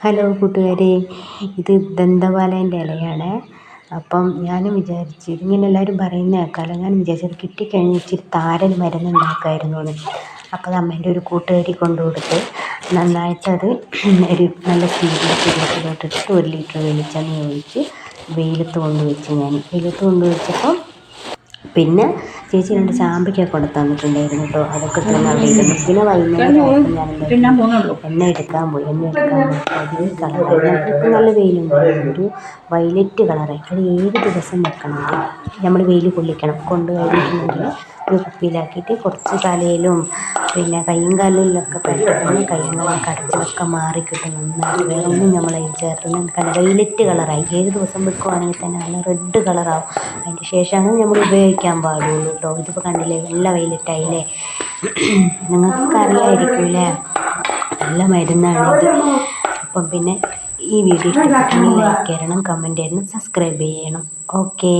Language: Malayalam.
ഹലോ കൂട്ടുകാരെ ഇത് ദന്തപാലേന്റെ ഇലയാണ്. അപ്പം ഞാനും വിചാരിച്ചു ഇതിങ്ങനെ എല്ലാവരും പറയുന്ന കേൾക്കാമല്ലോ ഞാൻ വിചാരിച്ചത് കിട്ടിക്കഴിഞ്ഞ് ഇച്ചിരി താരൻ മരുന്ന് ഉണ്ടാക്കാമായിരുന്നു എന്ന് അപ്പോൾ അമ്മേന്റെ ഒരു കൂട്ടുകാരി കൊണ്ടു കൊടുത്ത് നന്നായിട്ടത് ഒരു നല്ല സ്റ്റീലിന്റെ ചുരുട്ടിലോട്ടിട്ട് ഒരു ലിറ്റർ വെളിച്ചെണ്ണ ഒഴിച്ച് വെയിലത്ത് കൊണ്ടുവച്ച് ഞാൻ. വെയിലത്ത് കൊണ്ടുവച്ചപ്പം പിന്നെ ചേച്ചി രണ്ട് ചാമ്പയ്ക്ക കൊടുത്തന്നിട്ടുണ്ടായിരുന്നു കേട്ടോ. അതൊക്കെ തന്നെ അവിടെ ഇരുന്നു. പിന്നെ വൈകുന്നേരം എണ്ണ എടുക്കാൻ പോയി. എണ്ണ എടുക്കാൻ പോയി. കളർ നല്ല വെയിലുണ്ട് ഒരു വയലറ്റ് കളറായി അത് ഏഴ് ദിവസം വെക്കണം നമ്മൾ വെയിൽ കൊള്ളിക്കണം. കൊണ്ട് കഴിഞ്ഞിട്ടുണ്ടെങ്കിൽ ഒരു കുപ്പിയിലാക്കിയിട്ട് കുറച്ച് തലയിലും പിന്നെ കയ്യും കാലിലൊക്കെ പരട്ടുമ്പോൾ കയ്യും കാലിലൊക്കെ കടച്ചിലൊക്കെ മാറി കിട്ടും നന്നായിട്ട്. വേറെ ഒന്നും നമ്മൾ അതിൽ ചേർത്തുന്ന കണ്ട വെയിലറ്റ് കളറായി ഏഴ് ദിവസം വെക്കുവാണെങ്കിൽ തന്നെ നല്ല റെഡ് കളറാവും അതിന്റെ ശേഷമാണ് നമ്മൾ ഉപയോഗിക്കാൻ പാടുള്ളൂ. കേട്ടോ ഇതിപ്പോൾ കണ്ടില്ലേ നല്ല വെയിലിട്ടായില്ലേ? നിങ്ങൾക്ക് അറിയാമായിരിക്കുമല്ലേ നല്ല മരുന്നാണിത് അപ്പം പിന്നെ ഈ വീഡിയോ ഇഷ്ടപ്പെട്ടെങ്കിൽ ലൈക്ക് ചെയ്യണം കമന്റ് ചെയ്യണം സബ്സ്ക്രൈബ് ചെയ്യണം. ഓക്കേ